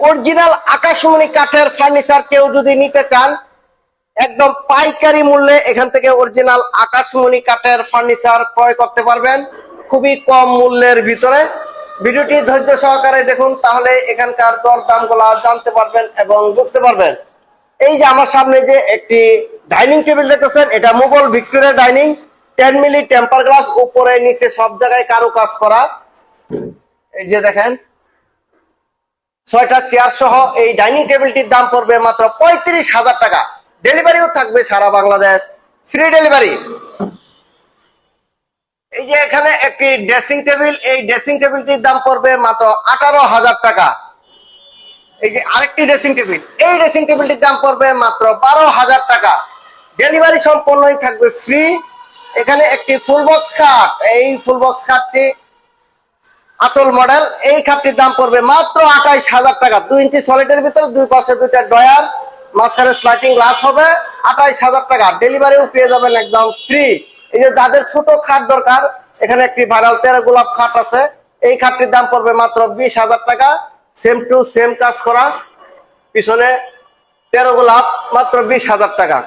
Original আকাশমণি কাঠের furniture কেউ যদি নিতে চান, একদম পাইকারি মূল্যে এখান থেকে অরিজিনাল আকাশমণি কাঠের ফার্নিচার ক্রয় করতে পারবেন, খুবই কম মূল্যের ভিতরে। ভিডিওটি ধৈর্য সহকারে দেখুন, তাহলে এখানকার দর দামগুলা জানতে পারবেন এবং বুঝতে পারবেন। এই যে আমার সামনে যে একটি ডাইনিং টেবিল দেখতেছেন, এটা Mughal Victoria dining, ten milli temper glass, উপরে, নিচে সব জায়গায় কারু কাজ করা। এই যে দেখেন ছয়টা চেয়ার সহ এই ডাইনিং টেবিলটির দাম পড়বে মাত্র পঁয়ত্রিশ হাজার টাকা। ডেলিভারিও থাকবে সারা বাংলাদেশ। ফ্রি ডেলিভারি এই যে এখানে একটি ড্রেসিং টেবিল এই ড্রেসিং টেবিলটির দাম পড়বে মাত্র আঠারো হাজার টাকা। এই যে আরেকটি ড্রেসিং টেবিল এই ড্রেসিং টেবিলটির দাম পড়বে মাত্র বারো হাজার টাকা। ডেলিভারি সম্পূর্ণই থাকবে ফ্রি এখানে একটি ফুল বক্স খাট এই ফুল বক্স খাটটি আতল মডেল। এই খাটটির দাম পড়বে মাত্র আঠাইশ হাজার টাকা। দুই ইঞ্চি সলিডের ভিতরে, দুই পাশে দুইটা ডয়ার মাঝখানে স্লাইটিং গ্লাস হবে। আঠাইশ হাজার টাকা। ডেলিভারিও পেয়ে যাবেন একদম ফ্রি এই যে যাদের ছোট খাট দরকার, এখানে একটি ভাইরাল তেরো গোলাপ খাট আছে। এই খাটটির দাম পড়বে মাত্র বিশ হাজার টাকা। সেম টু সেম কাজ করা। পিছনে তেরো গোলাপ, মাত্র বিশ হাজার টাকা।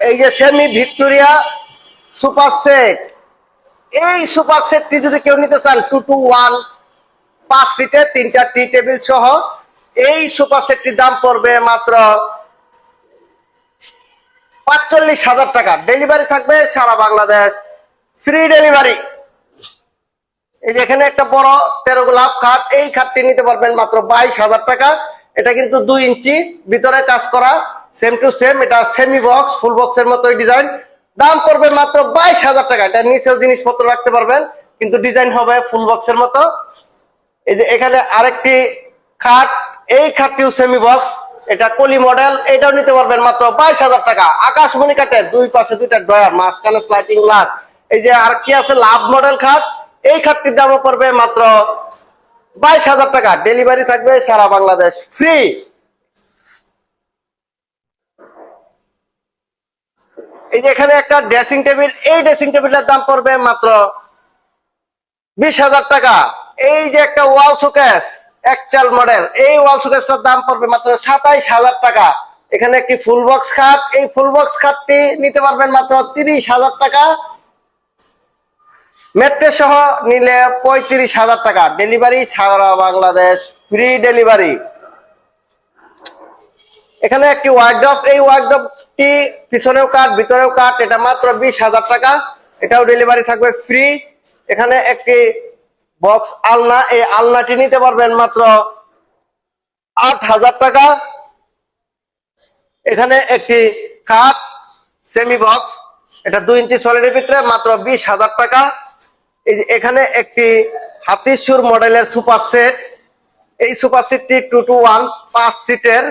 এই যে সেমি ভিক্টোরিয়া সুপার সেট এই সুপার সেটটি যদি কেউ নিতে চান টু টু ওয়ান পাঁচ সিটে তিনটা টি টেবিল সহ, এই সুপার সেটটির দাম পড়বে মাত্র পাঁচচল্লিশ হাজার টাকা। ডেলিভারি থাকবে সারা বাংলাদেশ। ফ্রি ডেলিভারি এই যে এখানে একটা বড় তেরো গোলাপ খাট, এই খাটটি নিতে পারবেন মাত্র বাইশ হাজার টাকা। এটা কিন্তু দুই ইঞ্চি, ভিতরে কাজ করা সেম টু সেম এটা সেমি বক্স ফুল বক্সের মতোই ডিজাইন দাম পড়বে মাত্র বাইশ হাজার টাকা। এটা নিচেও জিনিসপত্র রাখতে পারবেন, কিন্তু ডিজাইন হবে ফুল বক্সের মতো। এই যে এখানে আরেকটি খাট, এই খাটটিও সেমি বক্স এটা কলি মডেল, এটাও নিতে পারবেন মাত্র বাইশ হাজার টাকা। আকাশমণি কাঠের দুই পাশে দুইটা ড্রয়ার, মাঝখানে স্লাইটিং গ্লাস এই যে আর কি আছে, লাভ মডেল খাট। এই খাটটির দামও পড়বে মাত্র বাইশ হাজার টাকা। ডেলিভারি থাকবে সারা বাংলাদেশ ফ্রি এই যে এখানে একটা ড্রেসিং টেবিল এই ড্রেসিং টেবিলের দাম পড়বে মাত্র বিশ হাজার টাকা। এই যে একটা ওয়াল শোকেস একচাল মডেল এই ওয়াল শোকেসটার দাম পড়বে মাত্র সাতাইশ হাজার টাকা। এখানে একটি ফুল বক্স খাট, এই ফুল বক্স খাটটি নিতে পারবেন মাত্র তিরিশ হাজার টাকা। মেট্রো সহ নিলে পঁয়ত্রিশ হাজার টাকা। ডেলিভারি সারা বাংলাদেশ ফ্রি ডেলিভারি এখানে একটি ওয়ার্ড্রপ এই ওয়ার্ড্রপটি পিছনেও কাট, ভিতরেও কাট, এটা মাত্র বিশ হাজার টাকা। এটাও ডেলিভারি থাকবে ফ্রি এখানে একটি বক্স আলনা, এই আলনাটি নিতে পারবেন মাত্র আট হাজার টাকা। এখানে একটি খাট সেমি বক্স এটা দুই ইঞ্চি সলিডের ভিতরে, মাত্র বিশ হাজার টাকা। এখানে একটি হাতিসুর মডেলের সুপার সেট এই সুপার সেটটি টু টু ওয়ান পাঁচ সিটের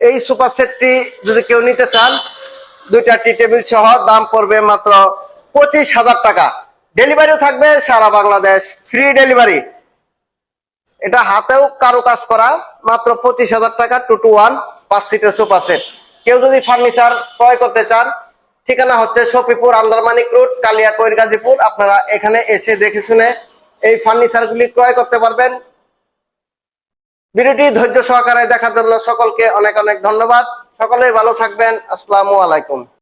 এই সুপার সেটটি যদি কেউ নিতে চান, দুইটা টি টেবিল সহ দাম পড়বে মাত্র পঁচিশ হাজার টাকা। ডেলিভারিও থাকবে সারা বাংলাদেশ, ফ্রি ডেলিভারি। এটা হাতেও কারও কাজ করা, মাত্র পঁচিশ হাজার টাকা, টু টু ওয়ান, পাঁচ সিটের সোফা সেট। কেউ যদি ফার্নিচার ক্রয় করতে চান, ঠিকানা হচ্ছে শফিপুর আন্দারমানিক রোড, কালিয়াকৈর গাজীপুর। আপনারা এখানে এসে দেখে শুনে এই ফার্নিচার গুলি ক্রয় করতে পারবেন। ভিডিওটি ধৈর্য সহকারে দেখার জন্য সকলকে অনেক অনেক ধন্যবাদ। সকলেই ভালো থাকবেন। আসসালামু আলাইকুম।